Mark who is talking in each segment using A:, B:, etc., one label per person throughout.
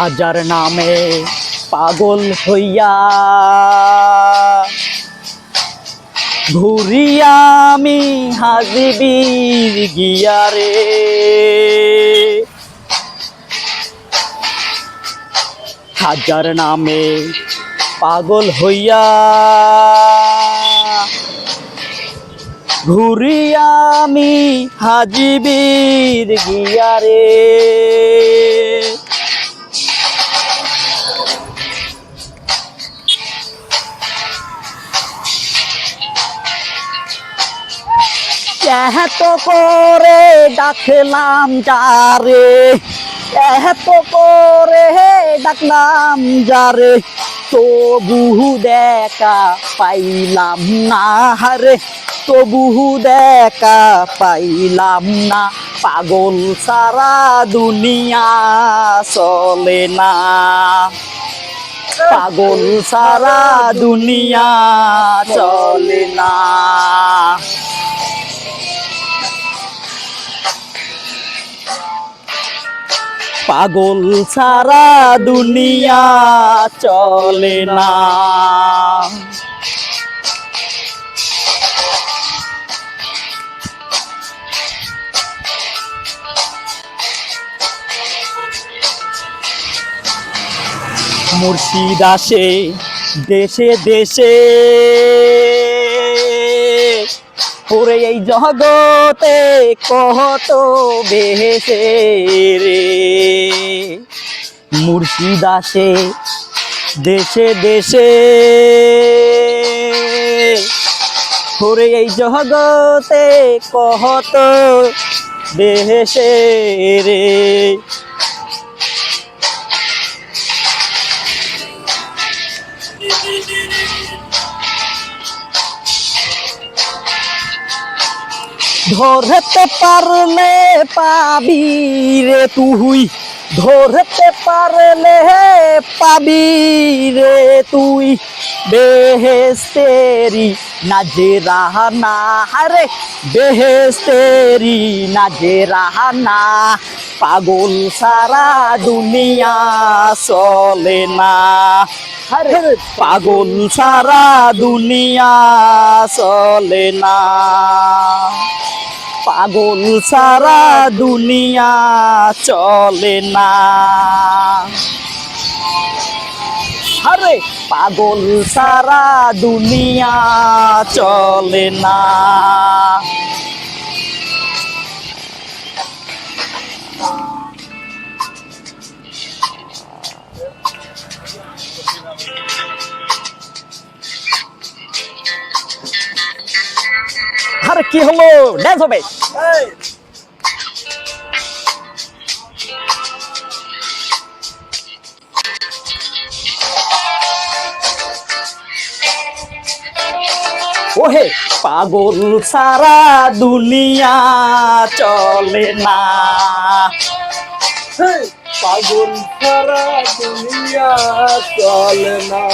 A: হাজার নামে পাগল হইয়া। ঘুরিয়া আমি হাজিবির গিয়ারে। হাজার নামে পাগল হইয়া। ঘুরিয়া আমি হাজিবির গিয়ারে। এত করে ডাকলাম যারে, এত করে ডাকলাম যারে তবু দেখা পাইলাম না হারে তবু দেখা পাইলাম না। পাগল সারা দুনিয়া চলে না। পাগল সারা দুনিয়া চলে না। পাগল সারা দুনিয়া চলে না। মুর্শিদ আসে দেশে দেশে ওরে এই জগতে কত বেহেসে রে। মুর্শিদ আসে দেশে দেশে ওরে এই জগতে কত বেহেসে রে। ধরতে পারলে পাবি রে তুই। ধরতে পারলে পাবি রে তুই। বেহেস্তেরি নাজে রাহানা হারে বেহেস্তেরি নাজে রাহানা পাগল সারা দুনিয়া চলে না। আরে পাগল সারা দুনিয়া চলে না। পাগল সারা দুনিয়া চলে না। আরে পাগল সারা দুনিয়া চলে না। কি হলো? ড্যান্স হবে। ওহে পাগল সারা দুনিয়া চলে না।
B: পাগল সারা দুনিয়া চলে না।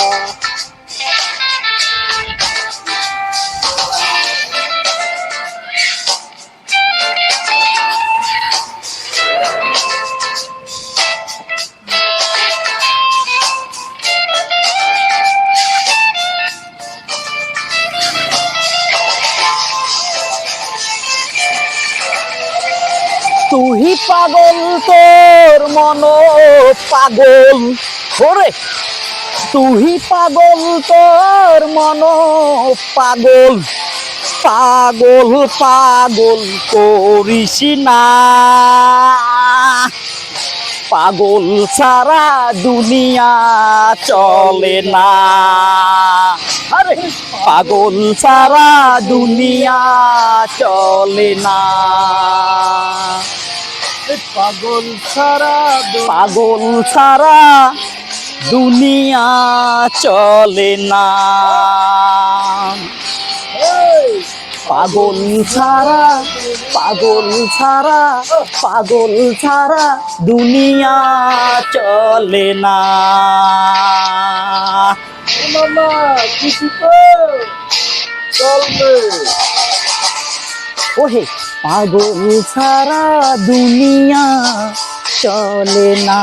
A: তুই পাগল, তোর মন পাগল। ওরে, তুই পাগল, তোর মন পাগল। পাগল পাগল করিস না। পাগল সারা দুনিয়া চলে না। আরে পাগল সারা দুনিয়া চলে না।
B: পাগল সারা
A: পাগল সারা দুনিয়া চলে না। পাগল ছাড়া পাগল ছাড়া পাগল ছাড়া দুনিয়া চলে না।
B: ও মামা খুশি তো? চলবে
A: ওহে পাগল ছাড়া দুনিয়া চলে না।